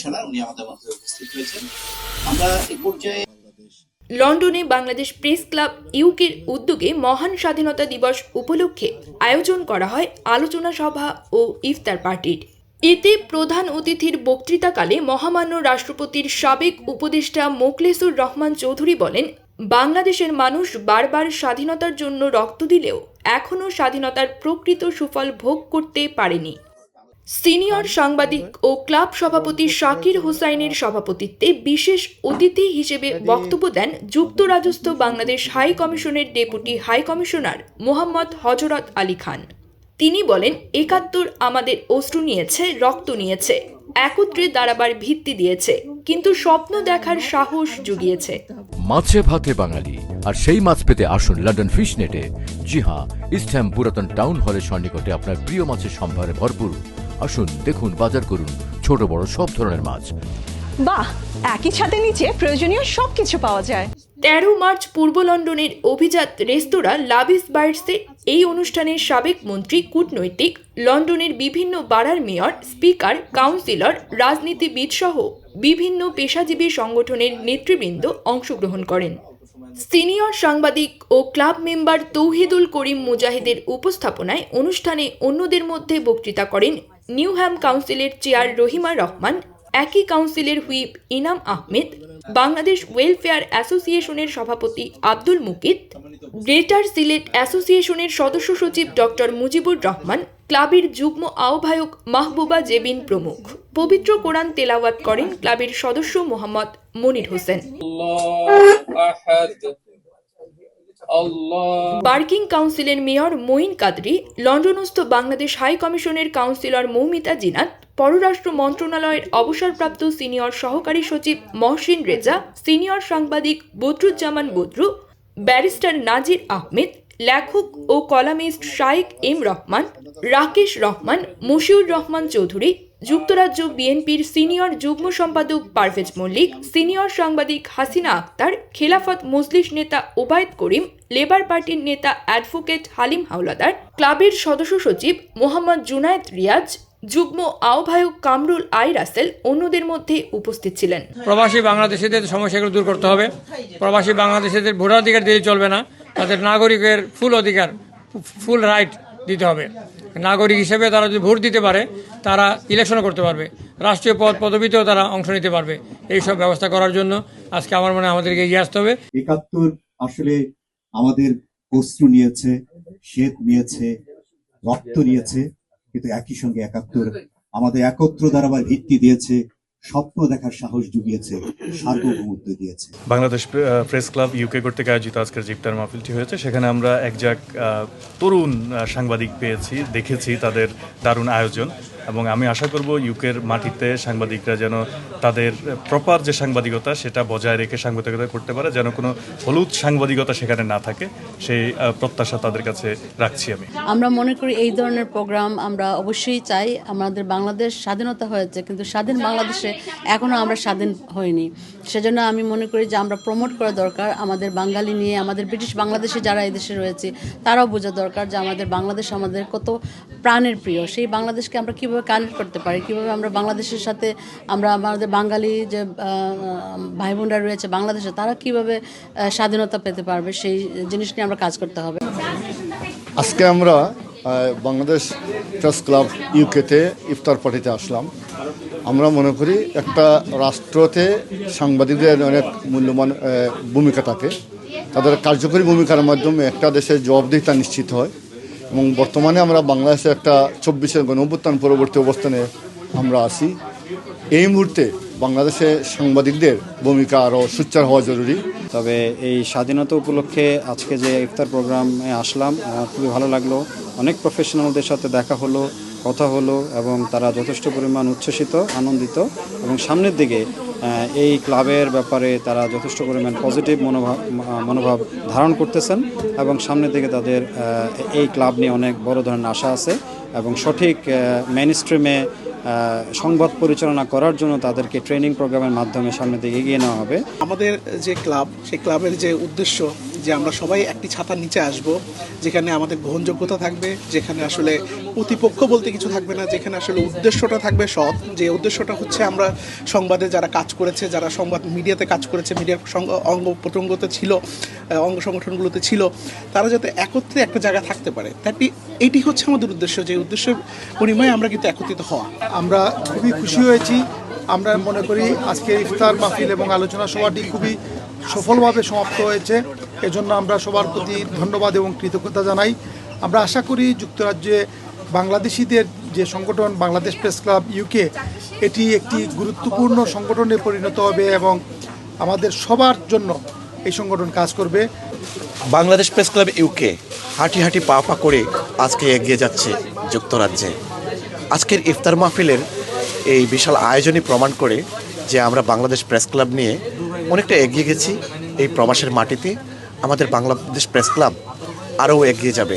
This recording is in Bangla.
কমিশনার উনি আমাদের মধ্যে উপস্থিত হয়েছেন। আমরা এই পর্যায়ে লন্ডনে বাংলাদেশ প্রেস ক্লাব ইউকের উদ্যোগে মহান স্বাধীনতা দিবস উপলক্ষে আয়োজন করা হয় আলোচনা সভা ও ইফতার পার্টির। এতে প্রধান অতিথির বক্তৃতাকালে মহামান্য রাষ্ট্রপতির সাবেক উপদেষ্টা মোকলেসুর রহমান চৌধুরী বলেন, বাংলাদেশের মানুষ বারবার স্বাধীনতার জন্য রক্ত দিলেও এখনও স্বাধীনতার প্রকৃত সুফল ভোগ করতে পারেনি। সিনিয়র সাংবাদিক ও ক্লাব সভাপতি শাকির হোসাইনের সভাপতিত্বে বিশেষ অতিথি হিসেবে বক্তব্য দেন যুক্তরাজস্থ বাংলাদেশ হাই কমিশনের deputy high commissioner Mohammad Hazrat Ali Khan. তিনি বলেন একাত্তর আমাদের অশ্রু নিয়েছে রক্ত নিয়েছে একত্রে দাঁড়াবার ভিত্তি দিয়েছে কিন্তু স্বপ্ন দেখার সাহস জুগিয়েছে। মাছে ভাতে বাঙালি আর সেই মাছ পেতে আসুন লন্ডন ফিশ নেটে জি হ্যাঁ ইস্টহ্যাম পুরাতন টাউন হলের সন্নিকটে আপনার প্রিয় মাছের সম্ভারে ভরপুর আসুন দেখুন বাজার করুন ছোট বড় সব ধরনের মাছ। বাহ একই ছাদের নিচে প্রয়োজনীয় সব কিছু পাওয়া যায়। তেরো মার্চ পূর্ব লন্ডনের অভিজাত রেস্তোরাঁ লাভিস বার্ডসে এই অনুষ্ঠানে সাবেক মন্ত্রী কূটনৈতিক লন্ডনের বিভিন্ন বাড়ার মেয়র স্পিকার কাউন্সিলর রাজনীতিবিদ সহ বিভিন্ন পেশাজীবী সংগঠনের নেতৃবৃন্দ অংশগ্রহণ করেন। সিনিয়র সাংবাদিক ও ক্লাব মেম্বার তৌহিদুল করিম মুজাহিদের উপস্থাপনায় অনুষ্ঠানে অন্যদের মধ্যে বক্তৃতা করেন নিউহ্যাম কাউন্সিলের চেয়ার রহিমা রহমান, একই কাউন্সিলের হুইপ ইনাম আহমেদ, বাংলাদেশ ওয়েলফেয়ার অ্যাসোসিয়েশনের সভাপতি আব্দুল মুকিত, গ্রেটার সিলেট অ্যাসোসিয়েশনের সদস্য সচিব ডক্টর মুজিবুর রহমান, ক্লাবের যুগ্ম আহ্বায়ক মাহবুবা জেবিন প্রমুখ। পবিত্র কোরআন তেলাওয়াত করেন ক্লাবের সদস্য মোহাম্মদ মনির হোসেন। বার্কিং কাউন্সিলের মেয়র মঈন কাদরি, লন্ডনস্থ বাংলাদেশ হাই কমিশনের কাউন্সিলর মৌমিতা জিনাত, পররাষ্ট্র মন্ত্রণালয়ের অবসরপ্রাপ্ত সিনিয়র সহকারী সচিব মহসিন রেজা, সিনিয়র সাংবাদিক বদরুজ্জামান বদরু, ব্যারিস্টার নাজির আহমেদ, লেখক ও কলামিস্ট শাইক এম রহমান, রাকেশ রহমান, মশিউর রহমান চৌধুরী যুক্তরাজ্য বিএনপির সিনিয়র যুগ্ম সম্পাদক পারভেজ মল্লিক, সিনিয়র সাংবাদিক হাসিনা আক্তার, খেলাফত মজলিস নেতা ওবায়দ করিম, লেবার পার্টির নেতা অ্যাডভোকেট হালিম হাওলাদার, ক্লাবের সদস্য সচিব মোহাম্মদ জুনায়েদ রিয়াজ, যুগ্ম আহ্বায়ক কামরুল আই রাসেল অন্যদের মধ্যে উপস্থিত ছিলেন। প্রবাসী বাংলাদেশিদের সমস্যাগুলো দূর করতে হবে। প্রবাসী বাংলাদেশিদের ভোটাধিকার দিলে চলবে না। তাদের নাগরিকের ফুল অধিকার, ফুল রাইট দিতে হবে। নাগরিক হিসেবে তারা যদি ভোট দিতে পারে, তারা ইলেকশনও করতে পারবে। রাষ্ট্রীয় পদ পদবিতেও তারা অংশ নিতে পারবে। এই সব ব্যবস্থা করার জন্য আজকে আমার মনে আমাদেরকে এগিয়ে আসতে হবে। একাত্তর আসলে আমাদের অশ্রু নিয়েছে, শ্বেত নিয়েছে, রক্ত নিয়েছে, কিন্তু একই সঙ্গে একাত্তর আমাদের একত্র দাঁড়াবার ভিত্তি দিয়েছে। স্বপ্ন দেখার সাহস জুগিয়েছে, সার্বভৌমত্ব দিয়েছে। বাংলাদেশ প্রেস ক্লাব ইউকে কর্তৃক আয়োজিত আজকের ইফতার মাহফিলটি হয়েছে। সেখানে আমরা একজাক তরুণ সাংবাদিক পেয়েছি, দেখেছি তাদের দারুণ আয়োজন। এবং আমি আশা করব ইউকের মাটিতে সাংবাদিকরা যেন তাদের প্রপার যে সাংবাদিকতা, সেটা বজায় রেখে সাংবাদিকতা করতে পারে, যেন কোনো হলুদ সাংবাদিকতা সেখানে না থাকে, সেই প্রত্যাশা তাদের কাছে রাখছি আমি। আমরা মনে করি এই ধরনের প্রোগ্রাম আমরা অবশ্যই চাই, আমাদের বাংলাদেশ স্বাধীনতা হয়েছে, কিন্তু স্বাধীন বাংলাদেশে এখনও আমরা স্বাধীন হইনি। সেজন্য আমি মনে করি যে আমরা প্রমোট করা দরকার। আমাদের বাঙালি নিয়ে, আমাদের ব্রিটিশ বাংলাদেশে যারা এদেশে রয়েছে, তারাও বোঝা দরকার যে আমাদের বাংলাদেশ আমাদের কত প্রাণের প্রিয়। সেই বাংলাদেশকে আমরা কীভাবে কানেক্ট করতে পারি, কীভাবে আমরা বাংলাদেশের সাথে আমরা আমাদের বাঙালি যে ভাই বোনরা রয়েছে বাংলাদেশে, তারা কীভাবে স্বাধীনতা পেতে পারবে, সেই জিনিস নিয়ে আমরা কাজ করতে হবে। আজকে আমরা বাংলাদেশ প্রেস ক্লাব ইউকেতে ইফতার পার্টিতে আসলাম। আমরা মনে করি একটা রাষ্ট্রতে সাংবাদিকদের অনেক মূল্যবান ভূমিকা থাকে। তাদের কার্যকরী ভূমিকার মাধ্যমে একটা দেশের জবাবদিহিতা নিশ্চিত হয় এবং বর্তমানে আমরা বাংলাদেশে একটা চব্বিশের গণঅভ্যুত্থান পরবর্তী অবস্থানে আমরা আছি। এই মুহূর্তে বাংলাদেশে সাংবাদিকদের ভূমিকা আরও সুচ্চার হওয়া জরুরি। তবে এই স্বাধীনতা উপলক্ষে আজকে যে ইফতার প্রোগ্রামে আসলাম, আমার খুবই ভালো লাগল। অনেক প্রফেশনালদের সাথে দেখা হলো, কথা হলো এবং তারা যথেষ্ট পরিমাণ উচ্ছ্বসিত, আনন্দিত এবং সামনের দিকে এই ক্লাবের ব্যাপারে তারা যথেষ্ট পরিমাণ পজিটিভ মনোভাব মনোভাব ধারণ করতেছেন এবং সামনের দিকে তাদের এই ক্লাব নিয়ে অনেক বড় ধরনের আশা আছে এবং সঠিক মেন স্ট্রিমে সংবাদ পরিচালনা করার জন্য তাদেরকে ট্রেনিং প্রোগ্রামের মাধ্যমে সামনের দিকে এগিয়ে নেওয়া হবে। আমাদের যে ক্লাব সেই ক্লাবের যে উদ্দেশ্য যে আমরা সবাই একটি ছাতার নিচে আসব, যেখানে আমাদের গ্রহণযোগ্যতা থাকবে, যেখানে আসলে প্রতিপক্ষ বলতে কিছু থাকবে না, যেখানে আসলে উদ্দেশ্যটা থাকবে সৎ। যে উদ্দেশ্যটা হচ্ছে আমরা সংবাদে যারা কাজ করেছে, যারা সংবাদ মিডিয়াতে কাজ করেছে, মিডিয়ার অঙ্গ প্রত্যঙ্গতে ছিল অঙ্গ সংগঠনগুলোতে ছিল, তারা যাতে একত্রে একটা জায়গা থাকতে পারে। তাই এইটি হচ্ছে আমাদের উদ্দেশ্য, যে উদ্দেশ্যের পরিমাণে আমরা কিন্তু একত্রিত হওয়া। আমরা খুবই খুশি হয়েছি। আমরা মনে করি আজকে ইফতার মাহফিল এবং আলোচনা সভাটি খুবই সফলভাবে সমাপ্ত হয়েছে। এজন্য আমরা সবার প্রতি ধন্যবাদ এবং কৃতজ্ঞতা জানাই। আমরা আশা করি যুক্তরাজ্যে বাংলাদেশিদের যে সংগঠন বাংলাদেশ প্রেস ক্লাব ইউকে এটি একটি গুরুত্বপূর্ণ সংগঠনে পরিণত হবে এবং আমাদের সবার জন্য এই সংগঠন কাজ করবে। বাংলাদেশ প্রেস ক্লাব ইউকে হাঁটি হাঁটি পা পা করে আজকে এগিয়ে যাচ্ছে যুক্তরাজ্যে। আজকের ইফতার মাহফিলের এই বিশাল আয়োজনই প্রমাণ করে যে আমরা বাংলাদেশ প্রেস ক্লাব নিয়ে অনেকটা এগিয়ে গেছি এই প্রবাসের মাটিতে। আমাদের বাংলাদেশ প্রেস ক্লাব আরও এগিয়ে যাবে।